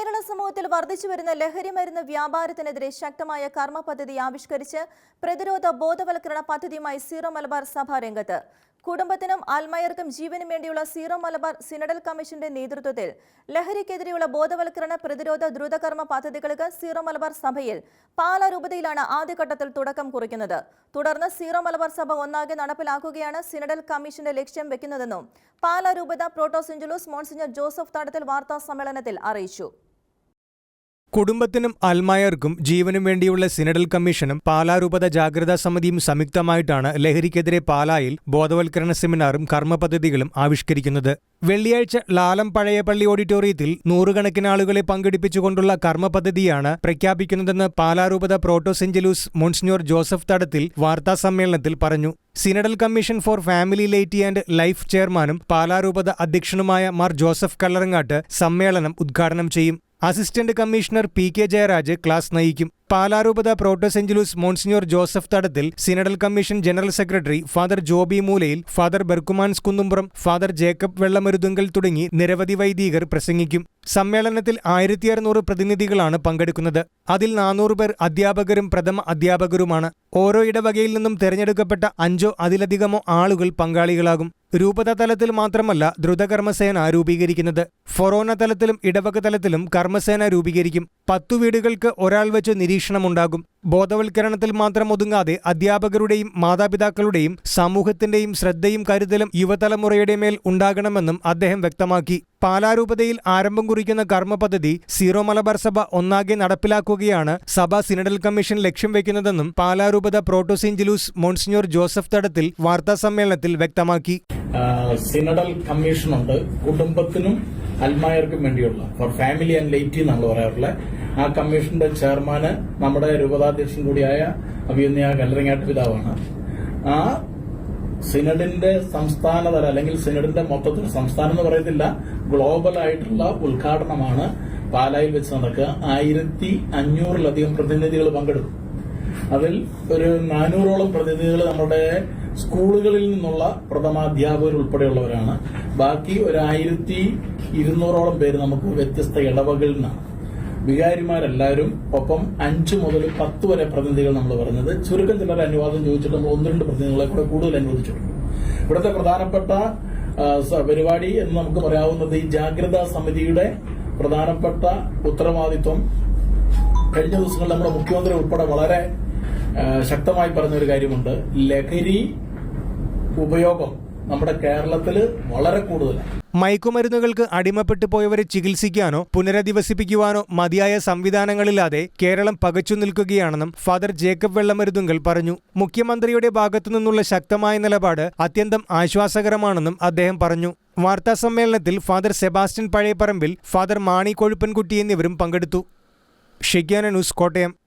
കേരള സമൂഹത്തിൽ വർദ്ധിച്ചു വരുന്ന ലഹരി മരുന്ന് വ്യാപാരത്തിനെതിരെ ശക്തമായ കർമ്മ പദ്ധതി ആവിഷ്കരിച്ച് പ്രതിരോധ ബോധവൽക്കരണ പദ്ധതിയുമായി സീറോ മലബാർ സഭ രംഗത്ത്. കുടുംബത്തിനും അൽമയർക്കും ജീവനും വേണ്ടിയുള്ള സീറോ മലബാർ സിനഡൽ കമ്മീഷന്റെ നേതൃത്വത്തിൽ ലഹരിക്കെതിരെയുള്ള ബോധവൽക്കരണ പ്രതിരോധ ദ്രുതകർമ്മ പദ്ധതികൾക്ക് സീറോ മലബാർ സഭയിൽ പാല രൂപതയിലാണ് ആദ്യഘട്ടത്തിൽ തുടക്കം കുറിക്കുന്നത്. തുടർന്ന് സീറോ മലബാർ സഭ ഒന്നാകെ നടപ്പിലാക്കുകയാണ് സിനഡൽ കമ്മീഷന്റെ ലക്ഷ്യം വെക്കുന്നതെന്നും പാല രൂപത പ്രോട്ടോസിഞ്ചുലൂസ് മോൺസിഞ്ഞർ ജോസഫ് തടത്തിൽ വാർത്താ സമ്മേളനത്തിൽ അറിയിച്ചു. കുടുംബത്തിനും അൽമായർക്കും ജീവനും വേണ്ടിയുള്ള സിനഡൽ കമ്മീഷനും പാലാരൂപത ജാഗ്രതാ സമിതിയും സംയുക്തമായിട്ടാണ് ലഹരിക്കെതിരെ പാലായിൽ ബോധവൽക്കരണ സെമിനാറും കർമ്മ പദ്ധതികളും ആവിഷ്കരിക്കുന്നത്. വെള്ളിയാഴ്ച ലാലം പഴയപള്ളി ഓഡിറ്റോറിയത്തിൽ നൂറുകണക്കിന് ആളുകളെ പങ്കെടുപ്പിച്ചുകൊണ്ടുള്ള കർമ്മ പദ്ധതിയാണ് പ്രഖ്യാപിക്കുന്നതെന്ന് പാലാരൂപത പ്രോട്ടോസെഞ്ചലൂസ് മോൺസിഞ്ഞോർ ജോസഫ് തടത്തിൽ വാർത്താസമ്മേളനത്തിൽ പറഞ്ഞു. Synodal commission for family laity and life ചെയർമാനും പാലാരൂപത അധ്യക്ഷനുമായ മാർ ജോസഫ് കല്ലറങ്ങാട്ട് സമ്മേളനം ഉദ്ഘാടനം ചെയ്യും. Assistant commissioner P K Jayaraj class നയിക്കും പാലാരൂപത protosyncellus monsignor Joseph Thadathil synodal commission general secretary father Joby Moolayil father Berchmans Kunnumpuram father Jacob Vellamaruthunkal തുടങ്ങി നിരവധി വൈദികർ പ്രസംഗിക്കും. സമ്മേളനത്തിൽ ആയിരത്തി അറുന്നൂറ് പ്രതിനിധികളാണ് പങ്കെടുക്കുന്നത്. അതിൽ നാനൂറ് പേർ അധ്യാപകരും പ്രഥമ അധ്യാപകരുമാണ്. ഓരോ ഇടവകയിൽ നിന്നും തെരഞ്ഞെടുക്കപ്പെട്ട അഞ്ചോ അതിലധികമോ ആളുകൾ പങ്കാളികളാകും. രൂപത തലത്തിൽ മാത്രമല്ല ദ്രുതകർമ്മസേന രൂപീകരിക്കുന്നത്. ഫൊറോന തലത്തിലും ഇടവക തലത്തിലും കർമ്മസേന രൂപീകരിക്കും. പത്തു വീടുകൾക്ക് ഒരാൾ വെച്ച് നിരീക്ഷണമുണ്ടാകും ബോധവൽക്കരണത്തിൽ മാത്രം ഒതുങ്ങാതെ അധ്യാപകരുടെയും മാതാപിതാക്കളുടെയും സമൂഹത്തിന്റെയും ശ്രദ്ധയും കരുതലും യുവതലമുറയുടെ മേൽ ഉണ്ടാകണമെന്നും അദ്ദേഹം വ്യക്തമാക്കി. പാലാരൂപതയിൽ ആരംഭം കുറിക്കുന്ന കർമ്മ പദ്ധതി സീറോ മലബാർ സഭ ഒന്നാകെ നടപ്പിലാക്കുകയാണ് സഭ സിനഡൽ കമ്മീഷൻ ലക്ഷ്യം വെക്കുന്നതെന്നും പാലാരൂപത പ്രോട്ടോസിൻജിലൂസ് മോൺസിഞ്ഞോർ ജോസഫ് തടത്തിൽ വാർത്താസമ്മേളനത്തിൽ വ്യക്തമാക്കി. സിനഡൽ കമ്മീഷനുണ്ട്. കുടുംബത്തിനും അൽമായർക്കും വേണ്ടിയുള്ള ഫോർ ഫാമിലി ആൻഡ് ലൈറ്റി എന്നാണ് പറയാറുള്ളത് ആ കമ്മീഷന്റെ ചെയർമാന് നമ്മുടെ രൂപതാധ്യക്ഷൻ കൂടിയായ അഭിയുന്നയ കല്ലറിങ്ങാട്ട് പിതാവാണ്. ആ സിനഡിന്റെ സംസ്ഥാനതല അല്ലെങ്കിൽ സിനഡിന്റെ മൊത്തത്തിൽ സംസ്ഥാനം എന്ന് പറയത്തില്ല ഗ്ലോബൽ ആയിട്ടുള്ള ഉദ്ഘാടനമാണ് പാലായിൽ വെച്ച് നടക്കുക. ആയിരത്തി അഞ്ഞൂറിലധികം പ്രതിനിധികൾ പങ്കെടുക്കും. അതിൽ ഒരു നാനൂറോളം പ്രതിനിധികൾ നമ്മുടെ സ്കൂളുകളിൽ നിന്നുള്ള പ്രഥമാധ്യാപകർ ഉൾപ്പെടെയുള്ളവരാണ് ബാക്കി ഒരു ആയിരത്തി ഇരുന്നൂറോളം പേര് നമുക്ക് വ്യത്യസ്ത ഇടവകളിൽ നിന്നാണ്. വികാരിമാരെല്ലാവരും ഒപ്പം അഞ്ചു മുതൽ പത്ത് വരെ പ്രതിനിധികൾ നമ്മൾ പറഞ്ഞത് ചുരുക്കം ചിലർ അനുവാദം ചോദിച്ചിട്ട് ഒന്ന് രണ്ട് പ്രതിനിധികളെ കൂടെ കൂടുതൽ അനുവദിച്ചിട്ടുണ്ട്. ഇവിടുത്തെ പ്രധാനപ്പെട്ട പരിപാടി എന്ന് നമുക്ക് പറയാവുന്നത് ഈ ജാഗ്രതാ സമിതിയുടെ പ്രധാനപ്പെട്ട ഉത്തരവാദിത്വം. കഴിഞ്ഞ ദിവസങ്ങളിൽ നമ്മുടെ മുഖ്യമന്ത്രി ഉൾപ്പെടെ വളരെ ശക്തമായി പറഞ്ഞ ഒരു കാര്യമുണ്ട്. ലഹരി ഉപയോഗം. നമ്മുടെ കേരളത്തിൽ വളരെ കൂടുതലാണ് മയക്കുമരുന്നുകൾക്ക് അടിമപ്പെട്ടു പോയവരെ ചികിത്സിക്കാനോ പുനരധിവസിപ്പിക്കുവാനോ മതിയായ സംവിധാനങ്ങളില്ലാതെ കേരളം പകച്ചു നിൽക്കുകയാണെന്നും ഫാദർ ജേക്കബ് വെള്ളമരുതുങ്കൽ പറഞ്ഞു. മുഖ്യമന്ത്രിയുടെ ഭാഗത്തു നിന്നുള്ള ശക്തമായ നിലപാട് അത്യന്തം ആശ്വാസകരമാണെന്നും അദ്ദേഹം പറഞ്ഞു. വാർത്താസമ്മേളനത്തിൽ father Sebastian Pazhayaparambil father Mani Kozhuppankutty എന്നിവരും പങ്കെടുത്തു. ഷിഗ്യാന ന്യൂസ് കോട്ടയം.